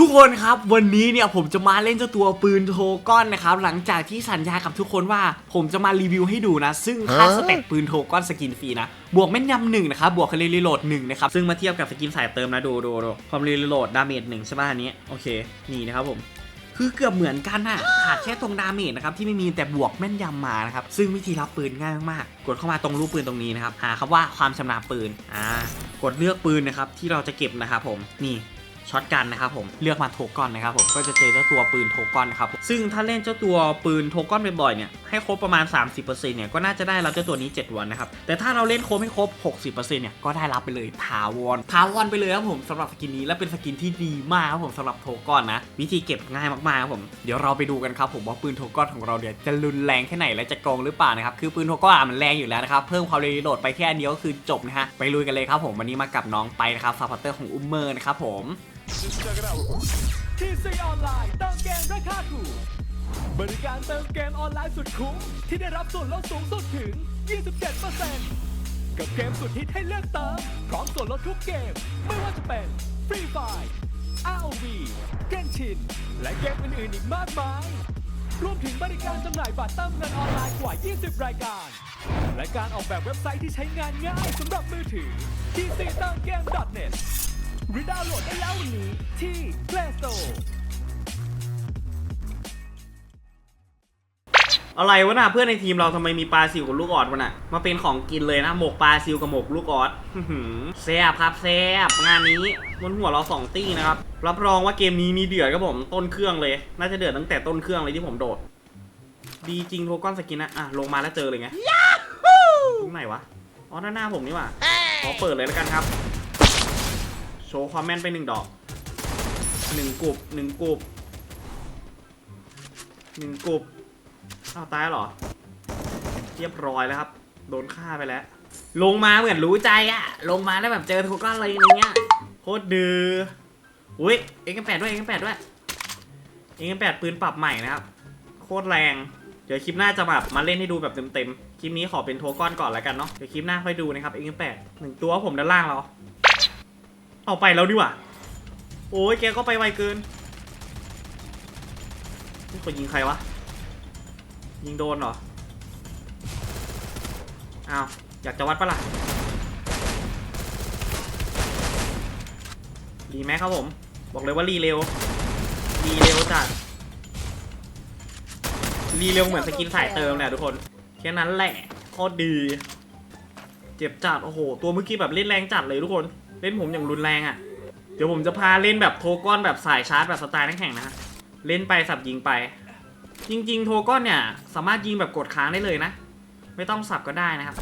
ทุกคนครับวันนี้เนี่ยผมจะมาเล่นเจ้าตัวปืนโทก้อนนะครับหลังจากที่สัญญากับทุกคนว่าผมจะมารีวิวให้ดูนะ ซึ่งค่าสเต็ปปืนโทก้อนสกินฟรีนะบวกแม่นยำหนึ่งนะครับบวกคารีโหลดหนึ่งนะครับซึ่งมาเทียบกับสกินสายเติมนะดูดูดูความรีโหลดดาเมจหนึ่งใช่ป่ะอันนี้โอเคนี่นะครับผมคือเกือบเหมือนกันน่ะขาดแค่ตรงดาเมจนะครับที่ไม่มีแต่บวกแม่นยำมานะครับซึ่งวิธีรับปืนง่ายมากๆกดเข้ามาตรงรูปปืนตรงนี้นะครับหาคำว่าความชำนาญปืนอ่ากดเลือกปืนนะครับที่เราจะเก็บนะครับผมนี่ ช็อตกันนะครับผมเลือกมาโทกอนนะครับผมก็จะเจอเจ้าตัวปืนโทกอนนะครับผมซึ่งถ้าเล่นเจ้าตัวปืนโทกอนบ่อยๆเนี่ยให้ครบประมาณ 30%เนี่ยก็น่าจะได้รับเจ้าตัวนี้ 7 วันนะครับแต่ถ้าเราเล่นครบให้ครบ 60%เนี่ยก็ได้รับไปเลยถาวรถาวรไปเลยครับผมสำหรับสกินนี้และเป็นสกินที่ดีมากครับผมสำหรับโทกอนนะวิธีเก็บง่ายมากๆครับผมเดี๋ยวเราไปดูกันครับผมว่าปืนโทกอนของเราเนี่ยจะรุนแรงแค่ไหนและจะโกงหรือเปล่านะครับคือปืนโทกอนมันแรงอยู่แล้วนะครับเพิ่มความเร็วโหลดไปแค่นเดียวก็คือจบนะฮะไปลุยกันเลยครับผมวันนี้มากับน้องไปนะครับซัพพอร์เตอร์ของอุมเมอร์นะครับผม ทีซีออนไลน์เติมเกมราคาถูกบริการเติมเกมออนไลน์สุดคุ้มที่ได้รับส่วนลดสูงสุดถึง 27%กับเกมสุดฮิตให้เลือกเติมพร้อมส่วนลดทุกเกม ไม่ว่าจะเป็น Free Fire ROV Genshin และเกมอื่นๆอีกมากมาย รวมถึงบริการจำหน่ายบัตรเติมเงินออนไลน์กว่า 20 รายการ และการออกแบบเว็บไซต์ที่ใช้งานง่ายสำหรับมือถือ TC หรือดาวน์โหลดได้แล้ววันนี้ที่ Play Store อะไรวะน่ะเพื่อนในทีมเราทำไมมีปลาซิวกับลูกออดวะน่ะมาเป็นของกินเลยนะหมกปลาซิวกับหมกลูกออดอื้อหือแซ่บครับแซ่บงานนี้บนหัวเราสองตี้นะครับรับรองว่าเกมนี้มีเดือดครับผมต้นเครื่องเลย น่าจะเดือดตั้งแต่ต้นเครื่องเลยที่ผมโดด ดีจริงโทก้อนสกินนะอะลงมาแล้วเจอเลยไงตรงไหนวะอ๋อด้านหน้าผมนี่หว่าขอเปิดเลยแล้วกันครับ โชว์ความแม่นไปหนึ่งดอกหนึ่งกลุ่มหนึ่งกลุ่มหนึ่งกลุ่มอ้าวตายเหรอ เรียบร้อยแล้วครับ โดนฆ่าไปแล้ว ลงมาเหมือนรู้ใจอะลงมาแล้วแบบเจอทุกก้อนอะไรอย่างเงี้ยโคตรดื้ออุ้ยเอ็งแปดด้วยเอ็งแปดด้วยเอ็งแปดปืนปรับใหม่นะครับ โคตรแรงเดี๋ยวคลิปหน้าจะแบบมาเล่นให้ดูแบบเต็มๆ คลิปนี้ขอเป็นโทก้อนก่อนแล้วกันเนาะ เดี๋ยวคลิปหน้าค่อยดูนะครับเอ็งแปดหนึ่งตัวผมด้านล่างเรา เอาไปแล้วดีกว่าโอ้ยแกก็ไปไวเกินนี่คนยิงใครวะ ยิงโดนเหรอ อ้าว อยากจะวัดปะล่ะ ดีไหมครับผม บอกเลยว่ารีเร็ว รีเร็วจัด รีเร็วเหมือนสกินสายเติมแหละทุกคน แค่นั้นแหละโคตรดี เจ็บจัด โอ้โห ตัวเมื่อกี้แบบเล่นแรงจัดเลยทุกคน เล่นผมอย่างรุนแรงอะ่ะ เดี๋ยวผมจะพาเล่นแบบโทก้อนแบบสายชาร์จแบบสไตล์นักแข่งนะฮะ เล่นไปสับยิงไป จริง ๆ โทก้อนเนี่ย สามารถยิงแบบกดค้างได้เลยนะ ไม่ต้องสับก็ได้นะครับ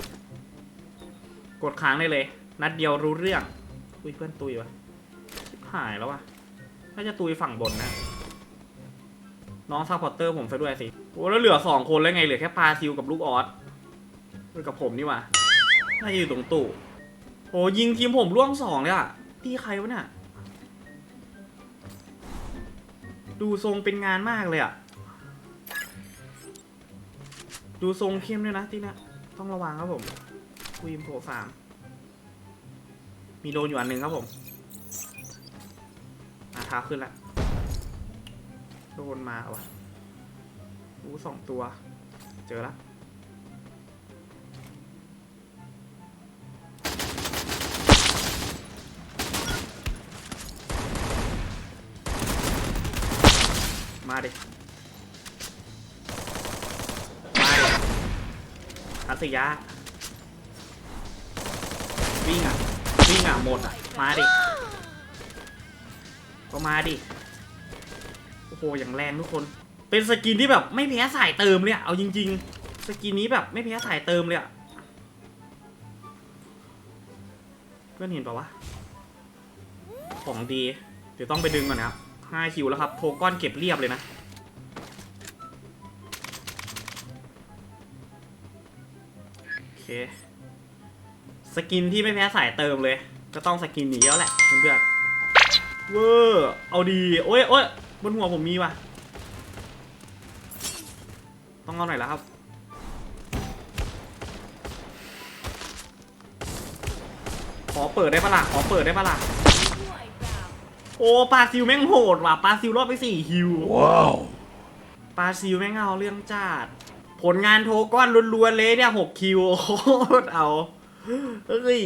กดค้างได้เลย นัดเดียวรู้เรื่อง อุ้ยเพื่อนตุยวะหายแล้ววะน่าจะตุยฝั่งบนนะ น้องซัพพอร์เตอร์ผมซะด้วยสิโอ้แล้วเหลือสองคนแล้วไงเหลือแค่ปาซิลกับลูกออสกับผมนี่ว่าน่าจะอยู่ตรงตู้ โอ้ยิงทีมผมร่วงสองเลยอะตีใครวะเนี่ย ดูทรงเป็นงานมากเลยอะดูทรงเข้มด้วยนะที่เนะต้องระวังครับผมคุยมโผล่สามมีโดนอยู่อันหนึ่งครับผมอาเท้าขึ้นล้วโดนมาวะรู้สองตัว เจอแล้ว มาดิ มาดิอาสยาวิ่งอะ วิ่งอะหมดอะ มาดิ ก็มาดิ โอ้โห อย่างแรงทุกคน เป็นสกินที่แบบไม่แพ้สายเติมเลยอะเอาจริง ๆ สกินนี้แบบไม่แพ้สายเติมเลยอะเพื่อนเห็นปะวะ ของดี เดี๋ยวต้องไปดึงก่อนนะครับ5คิวแล้วครับ โทก้อนเก็บเรียบเลยนะ เค สกินที่ไม่แพ้สายเติมเลย ก็ต้องสกินนี้แล้วแหละเพื่อนๆเวอร์เอาดี โอ้ยโอ้ยบนหัวผมมีว่ะ ต้องเอาหน่อยแล้วครับ ขอเปิดได้ปะล่ะ ขอเปิดได้ปะล่ะ โอ้ปลาซิวแม่งโหดว่ะปลาซิวรอดไปสี่คิว ว้าว ปลาซิวแม่งเอาเรื่องจัด ผลงานโทก้อนล้วนๆเลยเนี่ยหกคิวโคตรเอาเฮ้ย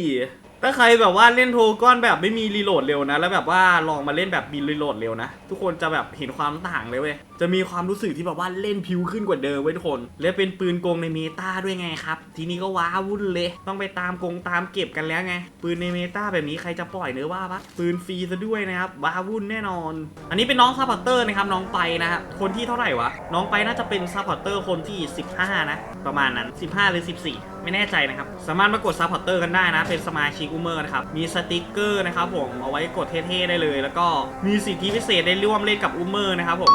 ถ้าใครแบบว่าเล่นโทก้อนแบบไม่มีรีโหลดเร็วนะ แล้วแบบว่าลองมาเล่นแบบมีรีโหลดเร็วนะ ทุกคนจะแบบเห็นความต่างเลยเว้ย จะมีความรู้สึกที่แบบว่าเล่นพิวขึ้นกว่าเดิมเว้ยทุกคน และเป็นปืนกงในเมตาด้วยไงครับ ทีนี้ก็ว้าวุ่นเลย ต้องไปตามกงตามเก็บกันแล้วไง ปืนในเมตาแบบนี้ใครจะปล่อยเนื้อว่าปะปืนฟรีซะด้วยนะครับว้าวุ่นแน่นอน อันนี้เป็นน้องซัพพอร์เตอร์นะครับน้องไปนะครับคนที่เท่าไหร่วะน้องไปน่าจะเป็นซัพพอร์เตอร์คนที่ 15 นะ ประมาณนั้น 15 หรือ 14ไม่แน่ใจนะครับ สามารถมากดซัพพอร์เตอร์กันได้นะ เป็นสมาชิกอูเมอร์นะครับ มีสติกเกอร์นะครับผมเอาไว้กดเท่ๆได้เลย แล้วก็มีสิทธิพิเศษได้ร่วมเล่นกับอูเมอร์นะครับผม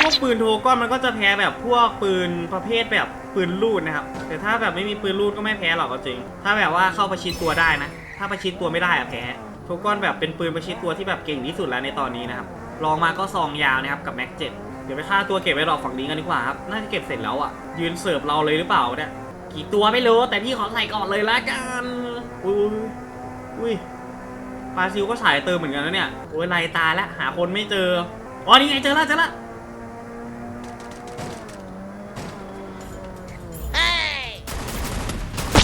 พวกปืนโทก้อนมันก็จะแพ้แบบพวกปืนประเภทแบบปืนลูดนะครับ แต่ถ้าแบบไม่มีปืนลูดก็ไม่แพ้หรอกจริง ถ้าแบบว่าเข้าประชิดตัวได้นะ ถ้าประชิดตัวไม่ได้อะแพ้โทก้อนแบบเป็นปืนประชิดตัวที่แบบเก่งที่สุดแล้วในตอนนี้นะครับ ลองมาก็ซองยาวนะครับกับแม็กเจ็ดเดี๋ยวไปฆ่าตัวเก็บไว้รอฝั่งนี้กันดีกว่าครับ น่าจะเก็บเสร็จแล้วอะ ยืนเสิร์ฟเราเลยหรือเปล่าเนี่ย กี่ตัวไม่รู้ แต่พี่ขอใส่ก่อนเลยละกันอุ้ยอุ้ยปลาซิวก็สายเติมเหมือนกันนะเนี่ยโอ้ยไล่ตายแล้วหาคนไม่เจออ๋อนี่ไงเจอแล้วเจอแล้ว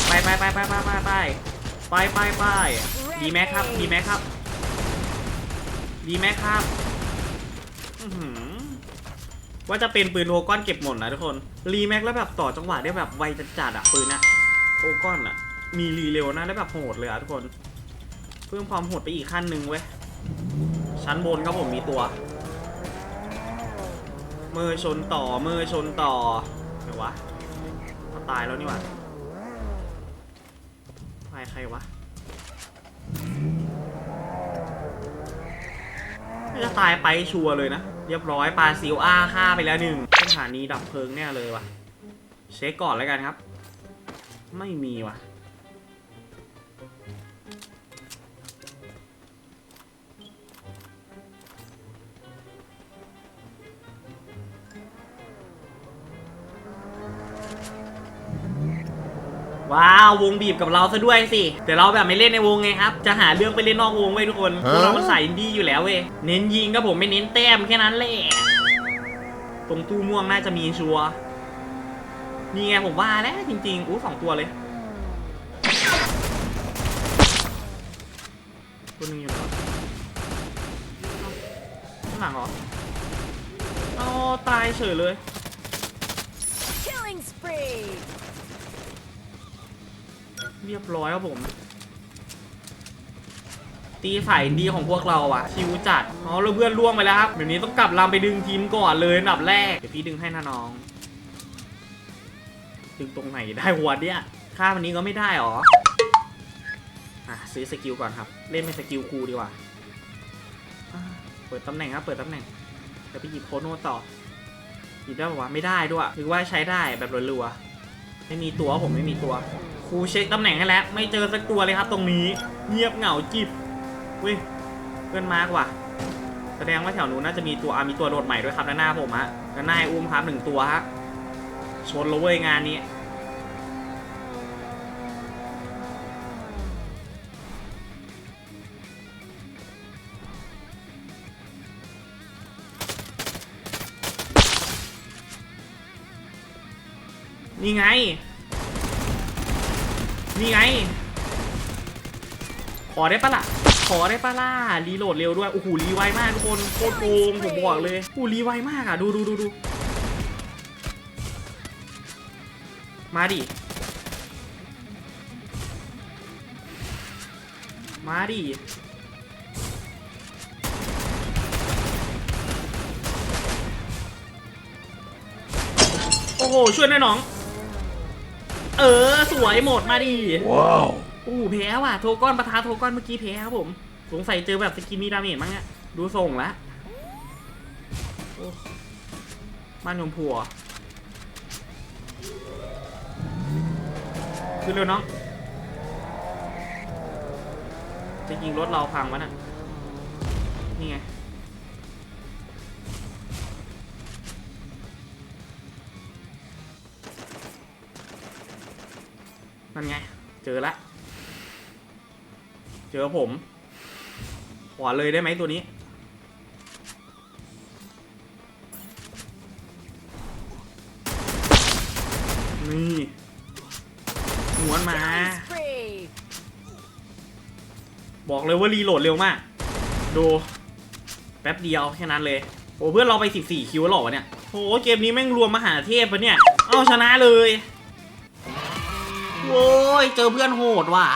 ไปไปไปไปไปไปไปไปไปไปดีแม็กครับ ดีแม็กครับ ดีแม็กครับ อื้อหือ ว่าจะเป็นปืนโทก้อนเก็บหมดนะทุกคน รีแม็กแล้วแบบต่อจังหวะได้แบบไวจัดๆอะปืนอะโทก้อนอะมีรีเร็วนะแล้วแบบโหดเลยอะทุกคน เพิ่มความโหดไปอีกขั้นหนึ่งเว้ย ชั้นบนครับผมมีตัว มือชนต่อมือชนต่อไหนวะเขาตายแล้วนี่หว่าใครใครวะน่จะตายไปชัวร์เลยนะ เรียบร้อยปลาซิลอ้าฆ่าไปแล้วหนึ่งสถานีดับเพลิงแน่เลยว่ะ เช็คก่อนแล้วกันครับ ไม่มีว่ะ ว้าววงบีบกับเราซะด้วยสิแต่เราแบบไม่เล่นในวงไงครับ จะหาเรื่องไปเล่นนอกวงไว้ยทุกคนพวกเรามันใส่อินดี้อยู่แล้วเว้ยเน้นยิงก็ผมไม่เน้นแต้มแค่นั้นแหละตรงตู้ม่วงน่าจะมีชัวร์นี่ไงผมว่าแล้วจริงๆอู้สองตัวเลยตัวหนึงอยู่ไหนวะเอ้าข้างหลังเหรอเอาตายเฉยเลย Killing spree! เรียบร้อยครับผม ตีฝ่ายดีของพวกเราอะชิวจัดอ๋อแล้วเพื่อนล่วงไปแล้วครับเดี๋ยวนี้ต้องกลับลำไปดึงทีมก่อนเลยอันดับแรกเดี๋ยวพี่ดึงให้นะน้อง ดึงตรงไหนได้หัวเนี่ยค่าวันนี้ก็ไม่ได้หรออะซื้อสกิลก่อนครับ เล่นเป็นสกิลคูดีกว่าเปิดตำแหน่งครับ เปิดตำแหน่งเดี๋ยวไปหยิบโคโนต่อหยิบได้ปะวะไม่ได้ด้วยหรือว่าใช้ได้แบบรัวๆไม่มีตัวผมไม่มีตัว ครูเช็คตำแหน่งให้แล้ว ไม่เจอสักตัวเลยครับตรงนี้ เงียบเหงาจิบเว้ยเพื่อนมากว่ะ แสดงว่าแถวนู้นน่าจะมีตัวอามีตัวโดดใหม่ด้วยครับด้านหน้าผมฮะด้านหน้าอุ้มครับหนึ่งตัวฮะชนแล้วเว้ยงานนี้นี่ไง นี่ไง ขอได้ปะล่ะ ขอได้ปะล่ะ รีโหลดเร็วด้วย โอ้โห รีไวมากทุกคน โคตรโกงผมบอกเลยโอ้รีไวมากอะ ดูดูดูดูมาดิ มาดิโอ้โห ช่วยหน่อยน้อง เออสวยหมดมาดิว้าวโอ้โหแพ้ว่ะโทก้อนประทาโทก้อนเมื่อกี้แพ้ครับผมสงสัยเจอแบบสกินมีดาเมจมั้งเนี่ยดูส่งแล้วโอ้บ้านยมพัวขึ้นเร็วน้องจะยิงรถเราพังวะน่ะนี่ไง นั่นไง เจอละ เจอผมขวาเลยได้ไหมตัวนี้ นี่หัวนมา บอกเลยว่ารีโหลดเร็วมาก ดู แป๊บเดียวแค่นั้นเลย โอ้เพื่อนเราไป 14 คิวหรอวะเนี่ยโอ้เกมนี้แม่งรวมมหาเทพปะเนี่ย เอาชนะเลย โว้ยเจอเพื่อนโหดว่ะ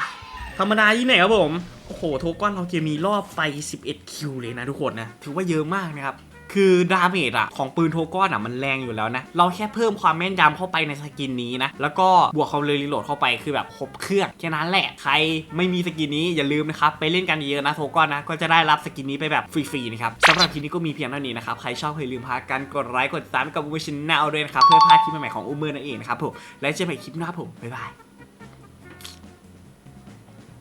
ธรรมดาที่ไหนครับผม โอ้โหโทก้อนเราเกมมีรอบไป 11 คิวเลยนะทุกคนนะ ถือว่าเยอะมากนะครับ คือดาเมจอะของปืนโทก้อนอะมันแรงอยู่แล้วนะ เราแค่เพิ่มความแม่นยำเข้าไปในสกินนี้นะ แล้วก็บวกความเร็วรีโหลดเข้าไปคือแบบครบเครื่องแค่นั้นแหละ ใครไม่มีสกินนี้อย่าลืมนะครับ ไปเล่นกันเยอะนะโทก้อนนะ ก็จะได้รับสกินนี้ไปแบบฟรีๆนะครับสำหรับคลิปนี้ก็มีเพียงเท่านี้นะครับ ใครชอบอย่าลืมพากันกดไลค์กดติดตามกับอุ้มชินแนลด้วยนะครับ เพื่อพลาดคลิปใหม่ๆของอุ้มเมอร์นั่นเองนะครับผม และเจอกันใหม่คลิปหน้าผม บ๊ายบาย